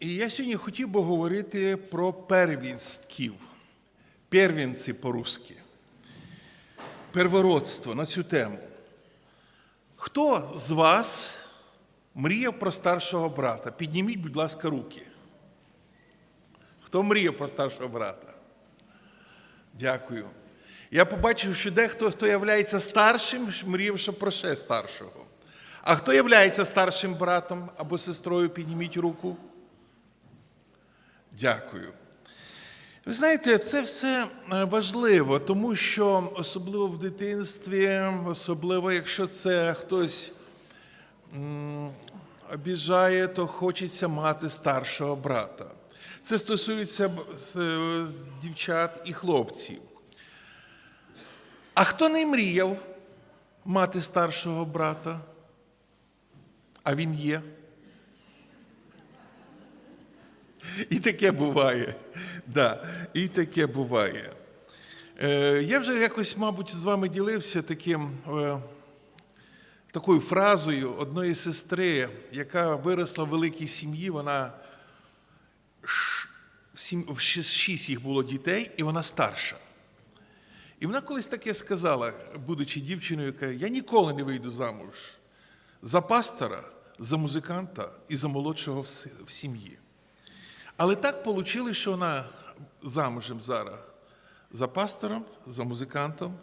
І я сьогодні хотів би говорити про первістків, первенці по-русски, первородство на цю тему. Хто з вас мріяв про старшого брата? Підніміть, будь ласка, руки. Хто мріяв про старшого брата? Дякую. Я побачив, що дехто, хто являється старшим, мріяв, що про ще старшого. А хто являється старшим братом або сестрою, підніміть руку. Дякую. Ви знаєте, це все е, важливо, тому що особливо в дитинстві, особливо якщо це хтось обіжає, то хочеться мати старшого брата. Це стосується е, дівчат і хлопців. А хто не мріяв мати старшого брата? А він є. І таке буває. Да, і таке буває. Е, я вже якось, мабуть, з вами ділився таким, е, такою фразою одної сестри, яка виросла в великій сім'ї. Вона в шість їх було дітей, і вона старша. І вона колись таке сказала, будучи дівчиною, яка я ніколи не вийду замуж за пастора, за музиканта і за молодшого в сім'ї. Але так вийшло, що вона замужем зараз за пастором, за музикантом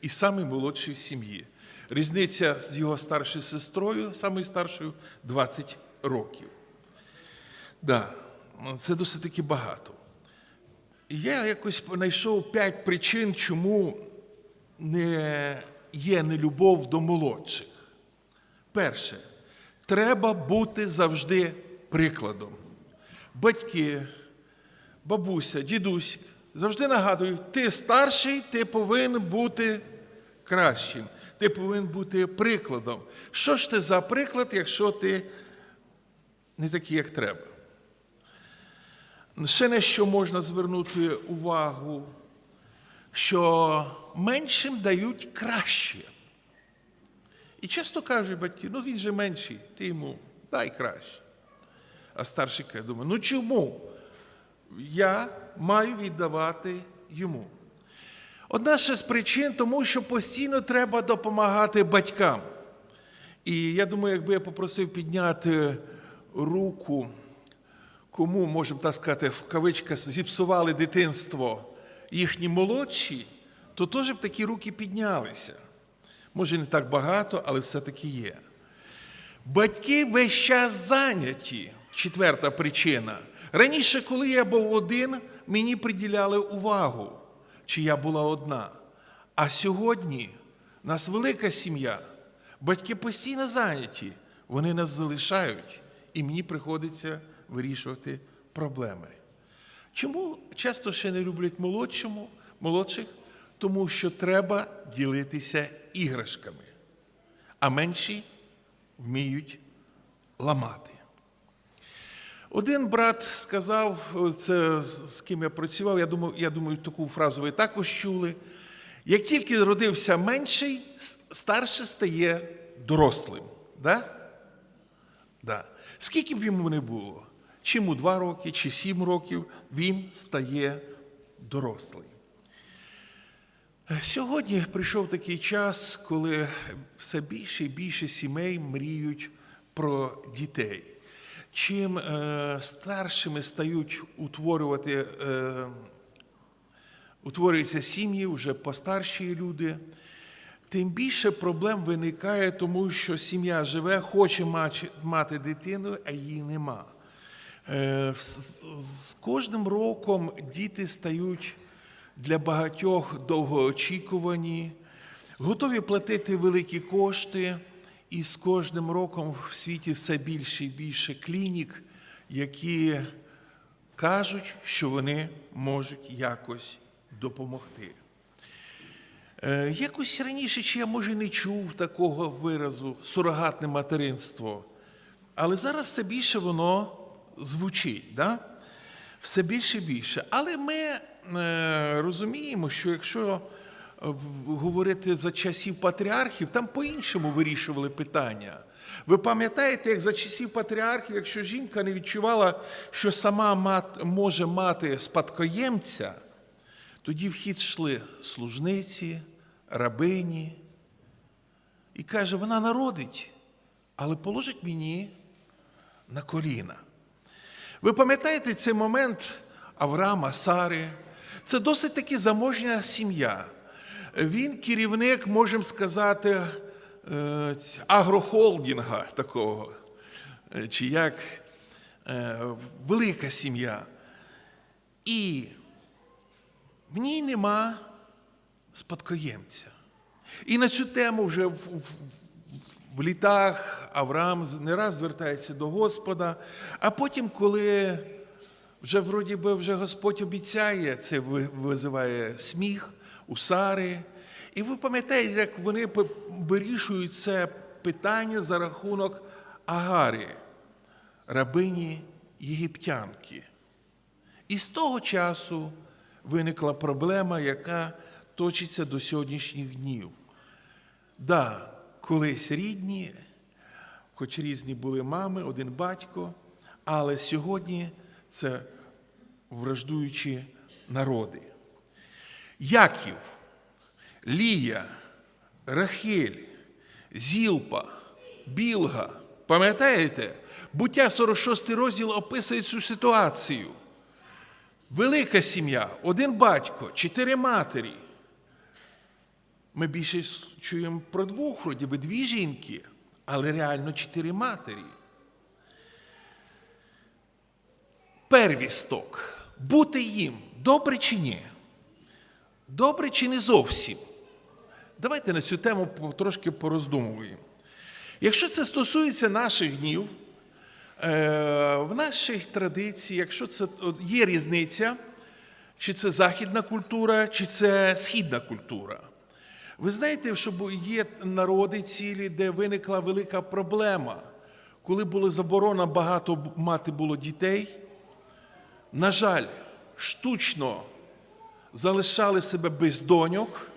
і самий молодший в сім'ї. Різниця з його старшою сестрою, самою старшою 20 років. Да, це досить таки багато. Я якось знайшов п'ять причин, чому не є нелюбов до молодших. Перше, треба бути завжди прикладом. Батьки, бабуся, дідусь завжди нагадують, ти старший, ти повинен бути кращим, ти повинен бути прикладом. Що ж ти за приклад, якщо ти не такий, як треба? Ще на що можна звернути увагу, що меншим дають краще. І часто кажуть батьки, ну він же менший, ти йому дай краще. А старший каже, думає, ну чому я маю віддавати йому? Одна ще з причин, тому що постійно треба допомагати батькам. І я думаю, якби я попросив підняти руку, кому, можемо так сказати, в кавичках зіпсували дитинство їхні молодші, то теж б такі руки піднялися. Може, не так багато, але все-таки є. Батьки весь час зайняті. Четверта причина. Раніше, коли я був один, мені приділяли увагу, чи я була одна. А сьогодні нас велика сім'я. Батьки постійно зайняті, вони нас залишають, і мені приходиться вирішувати проблеми. Чому часто ще не люблять молодшому, молодших? Тому що треба ділитися іграшками, а менші вміють ламати. Один брат сказав, це з ким я працював, я думаю, я думаю, таку фразу ви також чули. Як тільки родився менший, с- старший стає дорослим. Да? Да. Скільки б йому не було, чи йому два роки, чи сім років, він стає дорослий. Сьогодні прийшов такий час, коли все більше і більше сімей мріють про дітей. Чим е, старшими стають утворювати, е, утворюються сім'ї, вже постарші люди, тим більше проблем виникає, тому що сім'я живе, хоче мати дитину, а її нема. Е, з- З кожним роком діти стають для багатьох довгоочікувані, готові платити великі кошти, і з кожним роком в світі все більше і більше клінік, які кажуть, що вони можуть якось допомогти. Е, Якось раніше, чи я може не чув такого виразу сурогатне материнство, але зараз все більше воно звучить, да? все більше і більше. Але ми е, розуміємо, що якщо говорити за часів патріархів, там по-іншому вирішували питання. Ви пам'ятаєте, як за часів патріархів, якщо жінка не відчувала, що сама мат, може мати спадкоємця, тоді в хід йшли служниці, рабині. І каже, вона народить, але положить мені на коліна. Ви пам'ятаєте цей момент Авраама, Сари? Це досить таки заможня сім'я. Він керівник, можемо сказати, е, агрохолдинга такого, е, чи як е, велика сім'я. І в ній нема спадкоємця. І на цю тему вже в, в, в літах Авраам не раз звертається до Господа, а потім, коли вже вроді би вже Господь обіцяє, це визиває сміх у Сари. І ви пам'ятаєте, як вони вирішують це питання за рахунок Агарі, рабині єгиптянки. І з того часу виникла проблема, яка точиться до сьогоднішніх днів. Да, колись рідні, хоч різні були мами, один батько, але сьогодні це враждуючі народи. Яків, Лія, Рахель, Зілпа, Білга. Пам'ятаєте? Буття 46 розділ описує цю ситуацію. Велика сім'я, один батько, чотири матері. Ми більше чуємо про двох, вроді дві жінки, але реально чотири матері. Первісток. Бути їм добре чи ні? Добре чи не зовсім? Давайте на цю тему трошки пороздумуємо. Якщо це стосується наших днів, е, в наших традиціях, якщо це є різниця, чи це західна культура, чи це східна культура. Ви знаєте, що є народи цілі, де виникла велика проблема, коли було заборона багато мати було дітей. На жаль, штучно залишали себе без доньок,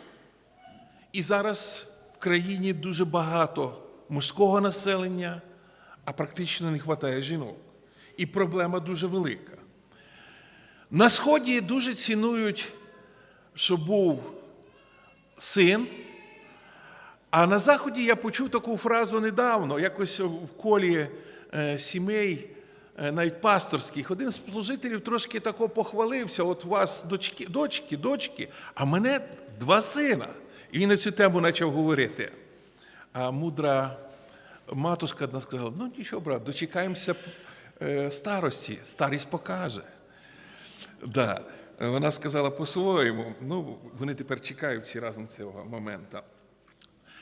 і зараз в країні дуже багато мужського населення, а практично не вистачає жінок. І проблема дуже велика. На Сході дуже цінують, щоб був син. А на Заході я почув таку фразу недавно, якось в колі е, сімей, навіть пасторських. Один з служителів трошки тако похвалився: от у вас дочки, дочки, дочки, а мене два сина. І він на цю тему почав говорити. А мудра матушка одна сказала: ну нічого, брат, дочекаємося е, старості, старість покаже. Да. Вона сказала по-своєму. Ну, вони тепер чекають всі разом цього моменту.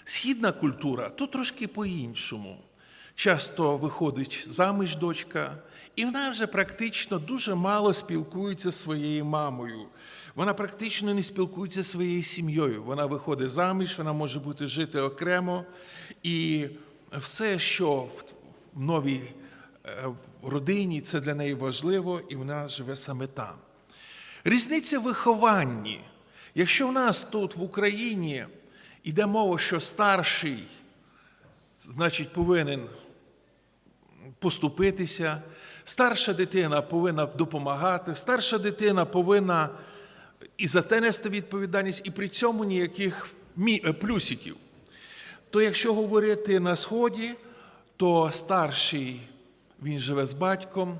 Східна культура тут трошки по-іншому. Часто виходить заміж дочка, і вона вже практично дуже мало спілкується зі своєю мамою. Вона практично не спілкується зі своєю сім'єю. Вона виходить заміж, вона може бути жити окремо. І все, що в в новій е, родині, це для неї важливо, і вона живе саме там. Різниця в вихованні. Якщо в нас тут в Україні йде мова, що старший, значить, повинен поступитися, старша дитина повинна допомагати, старша дитина повинна і за те нести відповідальність, і при цьому ніяких е, плюсиків. То якщо говорити на Сході, то старший він живе з батьком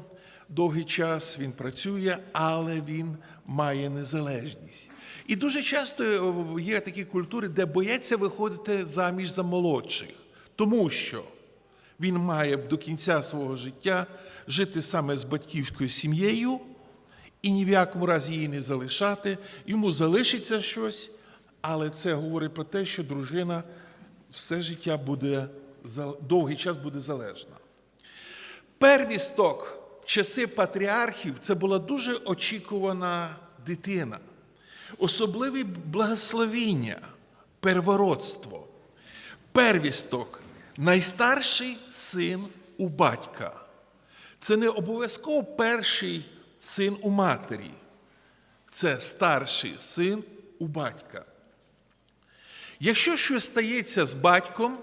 довгий час, він працює, але він має незалежність. І дуже часто е, є такі культури, де бояться виходити заміж за молодших, тому що він має до кінця свого життя жити саме з батьківською сім'єю і ні в якому разі її не залишати. Йому залишиться щось, але це говорить про те, що дружина все життя буде довгий час буде залежна. Первісток в часи патріархів це була дуже очікувана дитина, особливе благословіння, первородство. Первісток найстарший син у батька. Це не обов'язково перший син у матері. Це старший син у батька. Якщо щось стається з батьком,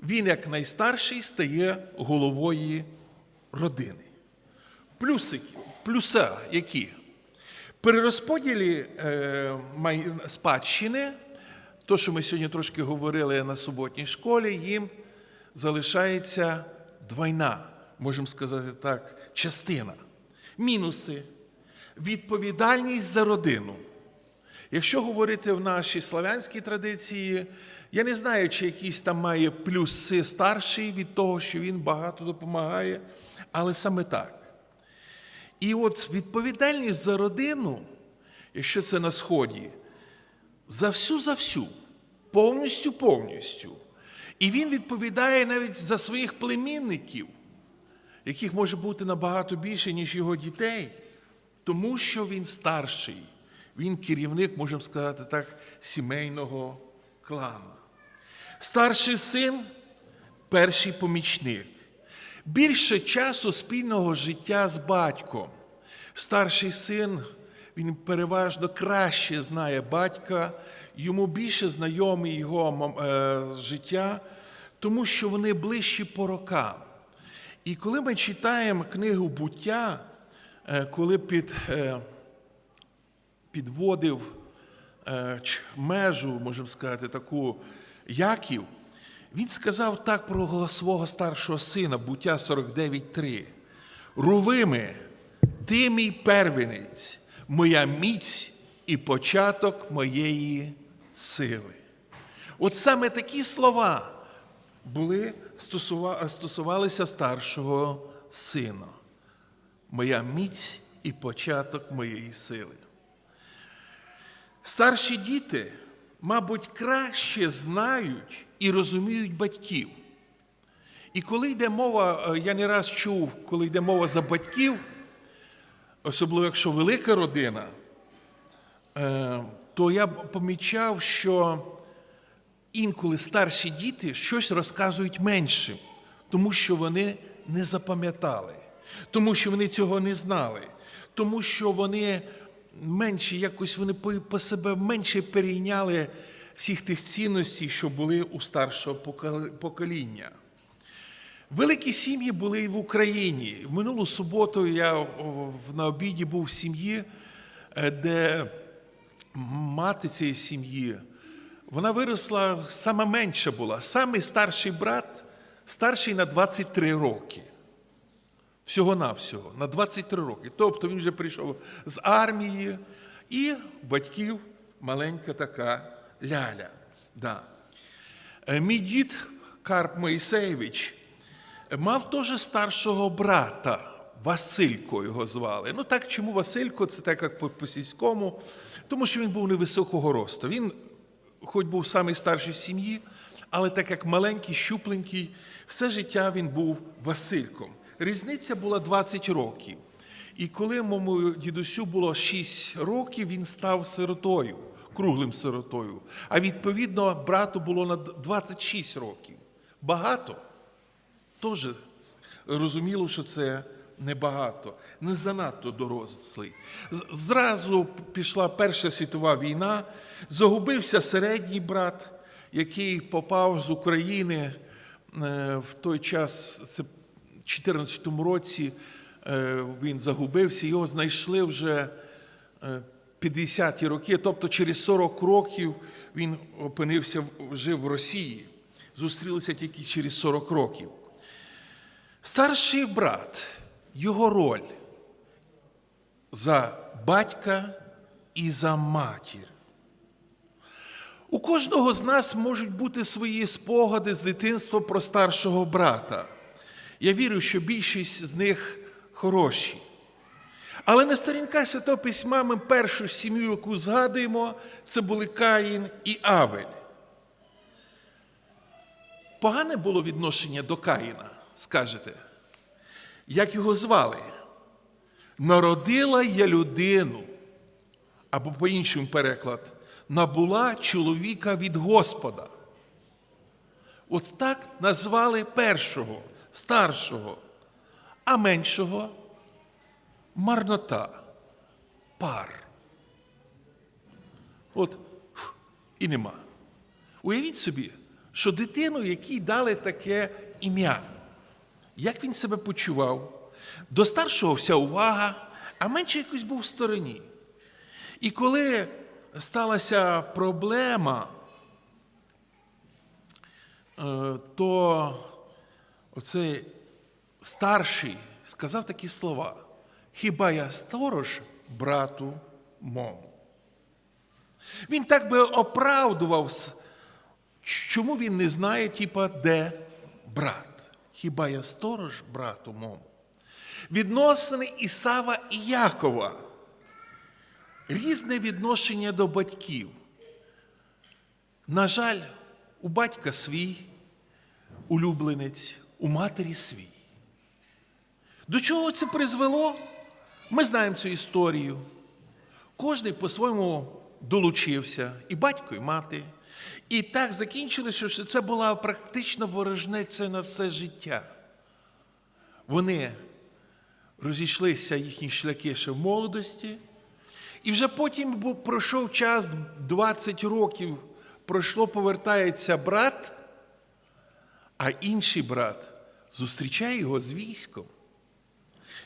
він, як найстарший, стає головою родини. Плюсики, плюса які? При розподілі е, спадщини, то, що ми сьогодні трошки говорили на суботній школі, їм залишається двойна, можемо сказати так, частина. Мінуси. Відповідальність за родину. Якщо говорити в нашій славянській традиції, я не знаю, чи якісь там має плюси старший від того, що він багато допомагає, але саме так. І от відповідальність за родину, якщо це на Сході, за всю за всю, повністю повністю. І він відповідає навіть за своїх племінників, яких може бути набагато більше, ніж його дітей, тому що він старший, він керівник, можемо сказати так, сімейного клану. Старший син перший помічник. Більше часу спільного життя з батьком. Старший син, він переважно краще знає батька, йому більше знайоме його е, життя, тому що вони ближчі по рокам. І коли ми читаємо книгу буття, е, коли під, е, підводив межу, можемо сказати, таку Яків, він сказав так про свого старшого сина, буття 49.3. Рувими, ти мій первенець, моя міць і початок моєї сили. От саме такі слова були, стосувалися старшого сина. Моя міць і початок моєї сили. Старші діти, мабуть, краще знають і розуміють батьків. І коли йде мова, е, я не раз чув, коли йде мова за батьків, особливо якщо велика родина, е, то я помічав, що інколи старші діти щось розказують меншим, тому що вони не запам'ятали, тому що вони цього не знали, тому що вони менше якось вони по, себе менше перейняли всіх тих цінностей, що були у старшого покоління. Великі сім'ї були і в Україні. Минулу суботу я на обіді був в сім'ї, е, де мати цієї сім'ї, вона виросла, сама менша була. Самий старший брат, старший на 23 роки. Всього-навсього, на 23 роки. Тобто він вже прийшов з армії, і батьків маленька така ляля. Да. Е, Мій дід Карп Моїсеєвич мав теж старшого брата, Василько його звали. Ну так чому Василько? Це так як по, сільському, тому що він був невисокого росту. Він, хоч був самий старший в сім'ї, але так як маленький, щупленький, все життя він був Васильком. Різниця була 20 років. І коли моєму дідусю було 6 років, він став сиротою, круглим сиротою. А відповідно, брату було на 26 років. Багато. Теж розуміло, що це небагато, не занадто дорослий. Зразу пішла Перша світова війна, загубився середній брат, який попав з України е, в той час, в 2014 році, е, він загубився, його знайшли вже е, 50-ті роки, тобто через 40 років він опинився, жив в Росії. Зустрілися тільки через 40 років. Старший брат, його роль за батька і за матір. У кожного з нас можуть бути свої спогади з дитинства про старшого брата. Я вірю, що більшість з них хороші. Але на сторінках Святого Письма ми першу сім'ю, яку згадуємо, це були Каїн і Авель. Погане було відношення до Каїна, скажете. Як його звали? Народила я людину, або по-іншому переклад, набула чоловіка від Господа. От так назвали першого, старшого, а меншого марнота, пар. От і нема. Уявіть собі, що дитину, якій дали таке ім'я, як він себе почував, до старшого вся увага, а менше якось був в стороні. І коли сталася проблема, е, то оцей старший сказав такі слова: Хіба я сторож брату мому? Він так би оправдував, чому він не знає, типа, де брат. Хіба я сторож брату мому? Відносини Ісава і Якова. Різне відношення до батьків. На жаль, у батька свій улюбленець, у матері свій. До чого це призвело? Ми знаємо цю історію. Кожний по-своєму долучився, і батько, і мати. І так закінчилося, що це була практично ворожнеця на все життя. Вони розійшлися їхні шляхи ще в молодості, і вже потім був, пройшов час 20 років, пройшло, повертається брат, а інший брат зустрічає його з військом.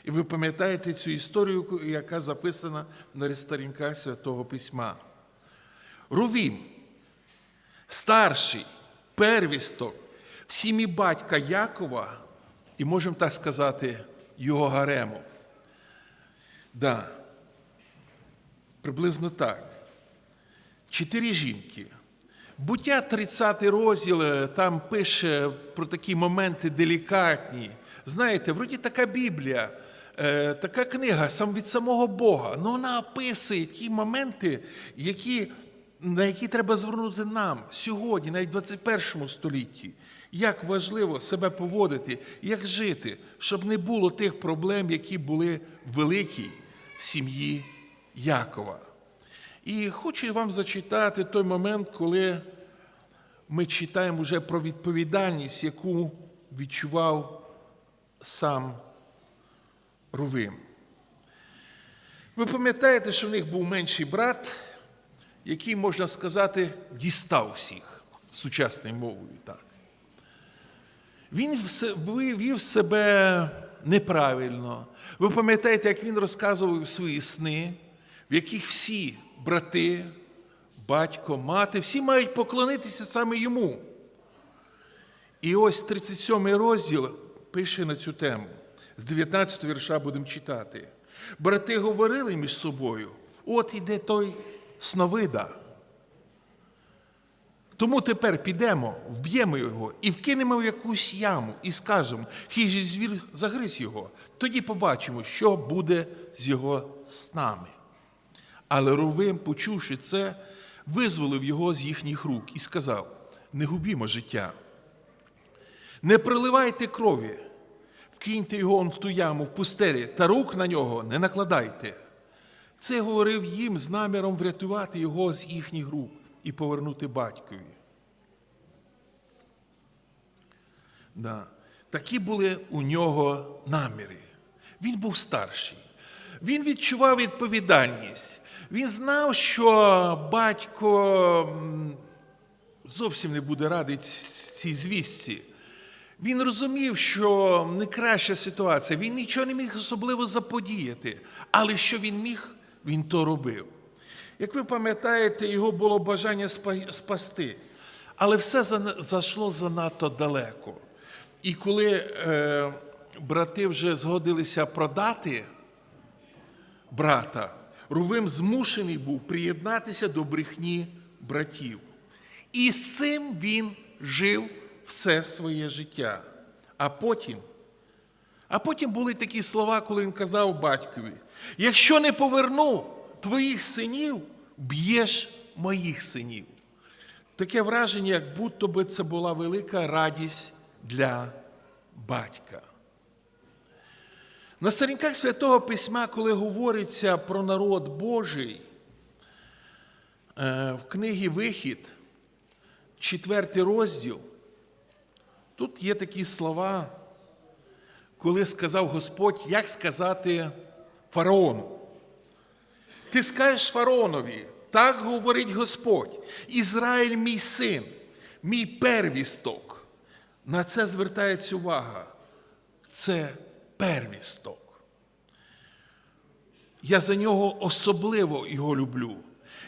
І ви пам'ятаєте цю історію, яка записана на сторінках Святого Письма. Рувім, старший, первісток в сім'ї батька Якова, і можемо так сказати, його гарему. Да, приблизно так. Чотири жінки. Буття 30 розділ е, там пише про такі моменти делікатні. Знаєте, вроді така Біблія, е, така книга сам від самого Бога. але вона описує ті моменти, які, на які треба звернути нам сьогодні, навіть в 21 столітті. Як важливо себе поводити, як жити, щоб не було тих проблем, які були в великій сім'ї Якова. І хочу вам зачитати той момент, коли ми читаємо вже про відповідальність, яку відчував сам Рувим. Ви пам'ятаєте, що в них був менший брат, який, можна сказати, дістав всіх сучасною мовою. так. Він все- вів себе неправильно. Ви пам'ятаєте, як він розказував свої сни, в яких всі брати, батько, мати, всі мають поклонитися саме йому. І ось 37 розділ пише на цю тему. З 19 вірша будемо читати. Брати говорили між собою: от іде той сновида. Тому тепер підемо, вб'ємо його і вкинемо в якусь яму, і скажемо, хижий звір загриз його. Тоді побачимо, що буде з його снами. Але Рувим, почувши це, визволив його з їхніх рук і сказав: не губімо життя. Не проливайте крові, вкиньте його в ту яму в пустелі, та рук на нього не накладайте. Це говорив їм з наміром врятувати його з їхніх рук і повернути батькові. Да. Такі були у нього наміри. Він був старший. Він відчував відповідальність. Він знав, що батько зовсім не буде радий цій звістці. Він розумів, що не краща ситуація, він нічого не міг особливо заподіяти, але що він міг, він то робив. Як ви пам'ятаєте, його було бажання спасти, але все зайшло занадто далеко. І коли е, брати вже згодилися продати брата, Рувим змушений був приєднатися до брехні братів. І з цим він жив все своє життя. А потім, а потім були такі слова, коли він казав батькові: якщо не поверну твоїх синів, б'єш моїх синів. Таке враження, як будто би це була велика радість для батька. На сторінках Святого Письма, коли говориться про народ Божий, е, в книгі Вихід, четвертий розділ, тут є такі слова, коли сказав Господь, як сказати фараону. Ти скажеш фараонові, так говорить Господь, Ізраїль мій син, мій первісток. На це звертається увага. Це первісток. Я за нього особливо його люблю.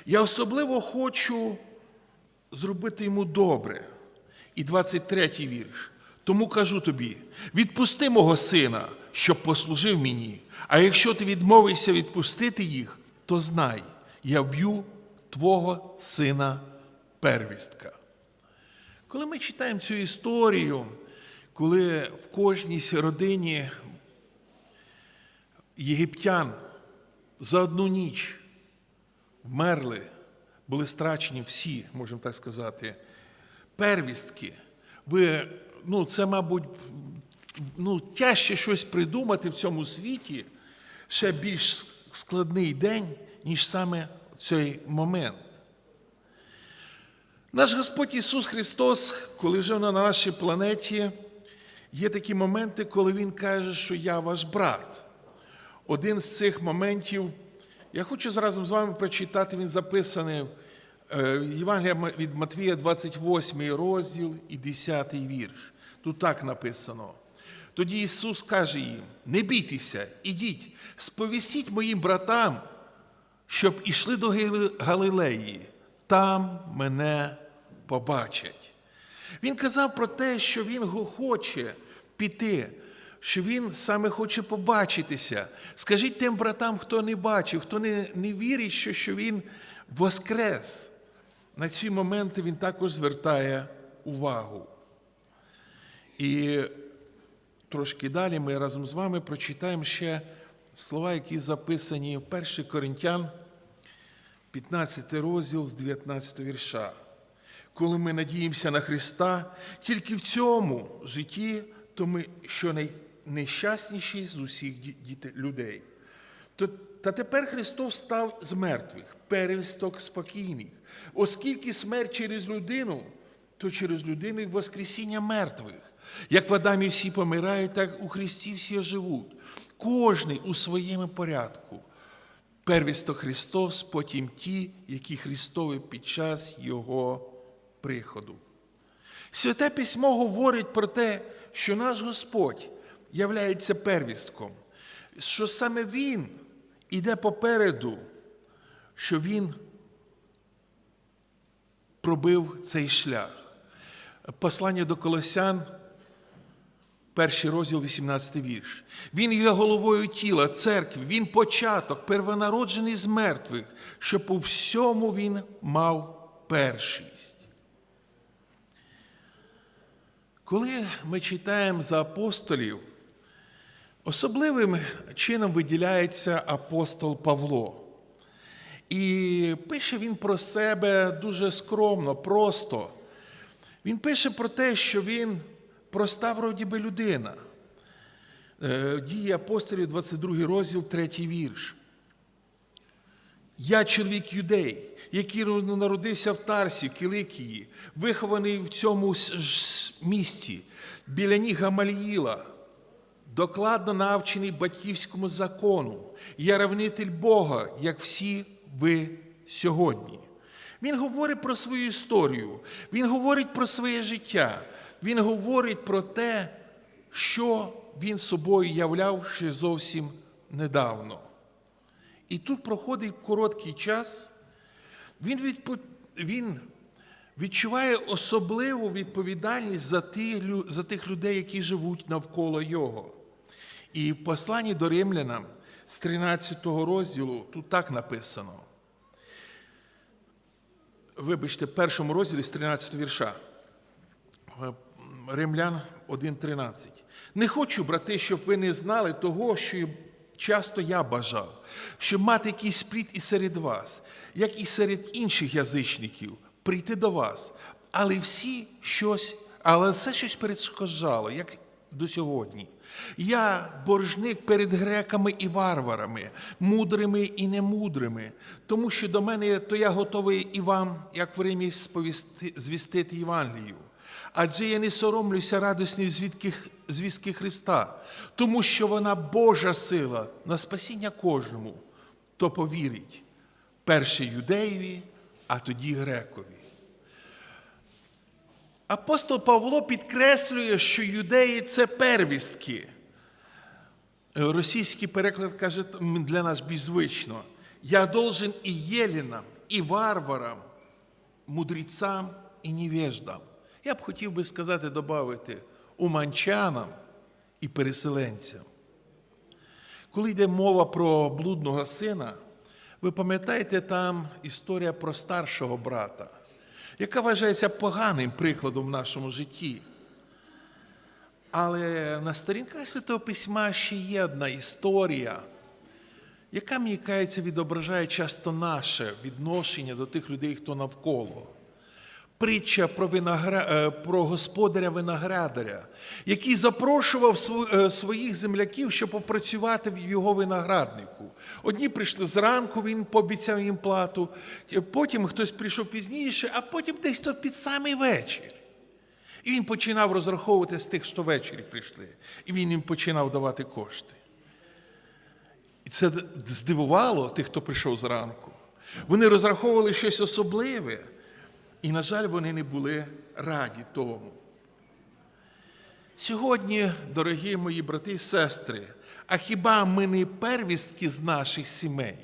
Я особливо хочу зробити йому добре. І 23-й вірш. Тому кажу тобі: відпусти мого сина, щоб послужив мені. А якщо ти відмовишся відпустити їх, то знай, я вб'ю твого сина первістка. Коли ми читаємо цю історію, коли в кожній родині єгиптян за одну ніч вмерли, були страчені всі, можемо так сказати, первістки. Ви, ну, це, мабуть, ну, тяжче щось придумати в цьому світі, ще більш складний день, ніж саме цей момент. Наш Господь Ісус Христос, коли жив на нашій планеті, є такі моменти, коли Він каже, що я ваш брат. Один з цих моментів, я хочу разом з вами прочитати, він записаний в е, Євангелія від Матвія, 28 розділ і 10 вірш. Тут так написано. Тоді Ісус каже їм: не бійтеся, ідіть, сповістіть моїм братам, щоб ішли до Галилеї, там мене побачать. Він казав про те, що він хоче піти, що він саме хоче побачитися. Скажіть тим братам, хто не бачив, хто не, не вірить, що, що він воскрес. На ці моменти він також звертає увагу. І трошки далі ми разом з вами прочитаємо ще слова, які записані в 1 Коринтян, 15 розділ з 19 вірша. Коли ми надіємося на Христа, тільки в цьому житті, то ми що найнещасніші з усіх людей. Та тепер Христос став з мертвих, перевісток спокійних. Оскільки смерть через людину, то через людину воскресіння мертвих. Як в Адамі всі помирають, так у Христі всі живуть. Кожний у своєму порядку. Первісто Христос, потім ті, які Христові під час Його приходу. Святе письмо говорить про те, що наш Господь являється первістком, що саме Він іде попереду, що Він пробив цей шлях. Послання до Колосян, перший розділ, 18 вірш. Він є головою тіла, церкви, він початок, первонароджений з мертвих, щоб у всьому він мав першість. Коли ми читаємо за апостолів, особливим чином виділяється апостол Павло. І пише він про себе дуже скромно, просто. Він пише про те, що він проста вроді би людина. Е, Дії апостолів, 22 розділ, 3 вірш. Я чоловік юдей, який народився в Тарсі, Киликії, вихований в цьому місті, біля ніг Гамаліїла, докладно навчений батьківському закону. Я равнитель Бога, як всі ви сьогодні. Він говорить про свою історію, він говорить про своє життя, він говорить про те, що він собою являв ще зовсім недавно. І тут проходить короткий час, він, відпо... він відчуває особливу відповідальність за, лю- за тих людей, які живуть навколо його. І в посланні до римлянам з 13 розділу тут так написано. Вибачте, в першому розділі з 13 вірша. Римлян 1.13. Не хочу, брати, щоб ви не знали того, що часто я бажав, щоб мати якийсь спліт і серед вас, як і серед інших язичників, прийти до вас. Але всі щось, але все щось перешкоджало, як до сьогодні. Я боржник перед греками і варварами, мудрими і немудрими, тому що до мене то я готовий і вам, як в Римі, сповісти, звістити Євангелію. Адже я не соромлюся звідки, звістки Христа, тому що вона Божа сила на спасіння кожному, хто повірить перше юдеєві, а тоді грекові. Апостол Павло підкреслює, що юдеї це первістки. Російський переклад каже для нас бізвично. Я должен і єлінам, і варварам, мудрецам і невеждам. Я б хотів би сказати, додати, уманчанам і переселенцям. Коли йде мова про блудного сина, ви пам'ятаєте там історія про старшого брата, яка вважається поганим прикладом в нашому житті. Але на сторінках Святого Письма ще є одна історія, яка, мені кається, відображає часто наше відношення до тих людей, хто навколо. Притча про, виногра... е, про господаря виноградаря, який запрошував е, своїх земляків, щоб попрацювати в його винограднику. Одні прийшли зранку, він пообіцяв їм плату, потім хтось прийшов пізніше, а потім десь тут під самий вечір. І він починав розраховувати з тих, що ввечері прийшли. І він їм починав давати кошти. І це здивувало тих, хто прийшов зранку. Вони розраховували щось особливе. І, на жаль, вони не були раді тому. Сьогодні, дорогі мої брати і сестри, а хіба ми не первістки з наших сімей?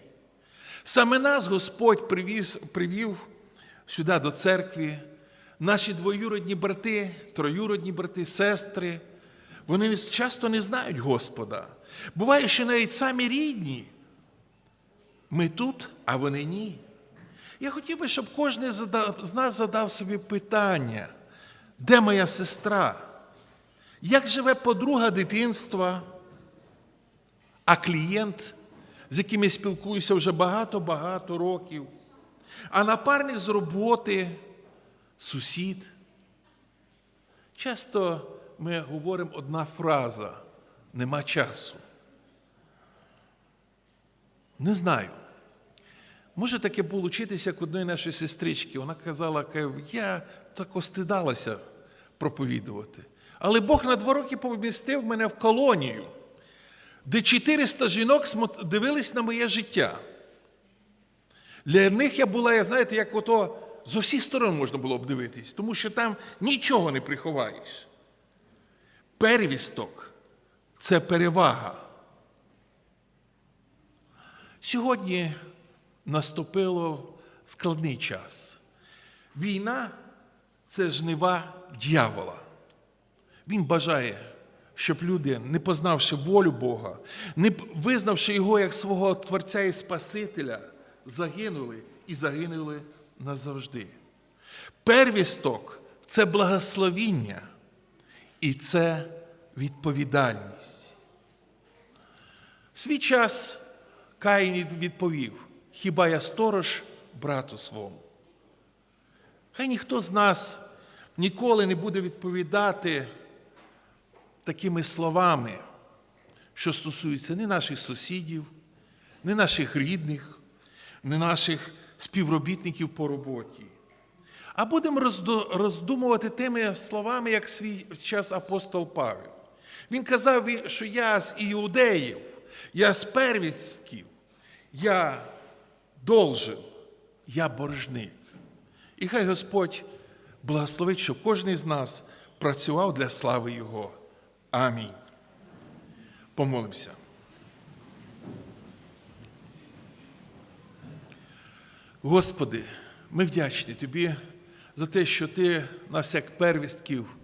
Саме нас Господь привіз, привів сюди до церкви, наші двоюродні брати, троюродні брати, сестри, вони часто не знають Господа. Буває, що навіть самі рідні, ми тут, а вони ні. Я хотів би, щоб кожен з нас задав собі питання, де моя сестра? Як живе подруга дитинства, а клієнт, з яким я спілкуюся вже багато-багато років, а напарник з роботи, сусід? Часто ми говоримо одна фраза нема часу. Не знаю. Може таке було вчитися як одної нашої сестрички. Вона казала, я так остидалася проповідувати. Але Бог на два роки помістив мене в колонію, де 400 жінок дивились на моє життя. Для них я була, я знаєте, як ото з усіх сторон можна було б дивитись, тому що там нічого не приховаєш. Первісток це перевага. Сьогодні наступило складний час. Війна це жнива дьявола. Він бажає, щоб люди, не познавши волю Бога, не визнавши його як свого Творця і Спасителя, загинули і загинули назавжди. Первісток це благословіння і це відповідальність. В свій час Каїн відповів: Хіба я сторож брату свому? Хай ніхто з нас ніколи не буде відповідати такими словами, що стосуються не наших сусідів, не наших рідних, не наших співробітників по роботі. А будемо роздумувати тими словами, як свій час апостол Павел. Він казав, що я з іудеїв, я з первістків, я должен, я боржник. І хай Господь благословить, щоб кожен з нас працював для слави Його. Амінь. Помолимося. Господи, ми вдячні Тобі за те, що Ти нас як первістків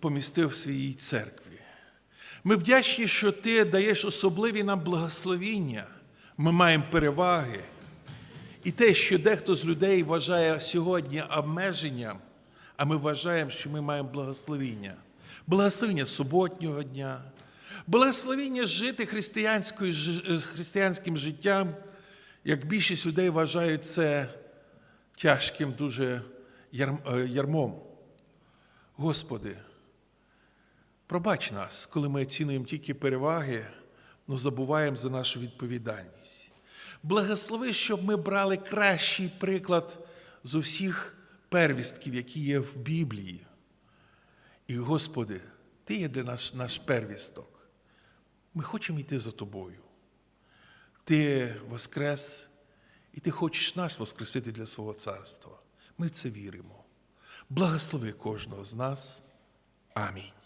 помістив в своїй церкві. Ми вдячні, що Ти даєш особливі нам благословіння. Ми маємо переваги. І те, що дехто з людей вважає сьогодні обмеженням, а ми вважаємо, що ми маємо благословіння. Благословіння суботнього дня, благословіння жити християнською, е, християнським життям, як більшість людей вважають це тяжким дуже е, ярмом. Господи, пробач нас, коли ми оцінуємо тільки переваги, але забуваємо за нашу відповідальність. Благослови, щоб ми брали кращий приклад з усіх первістків, які є в Біблії. І, Господи, Ти є для нас наш первісток. Ми хочемо йти за Тобою. Ти воскрес, і ти хочеш нас воскресити для свого царства. Ми в це віримо. Благослови кожного з нас. Амінь.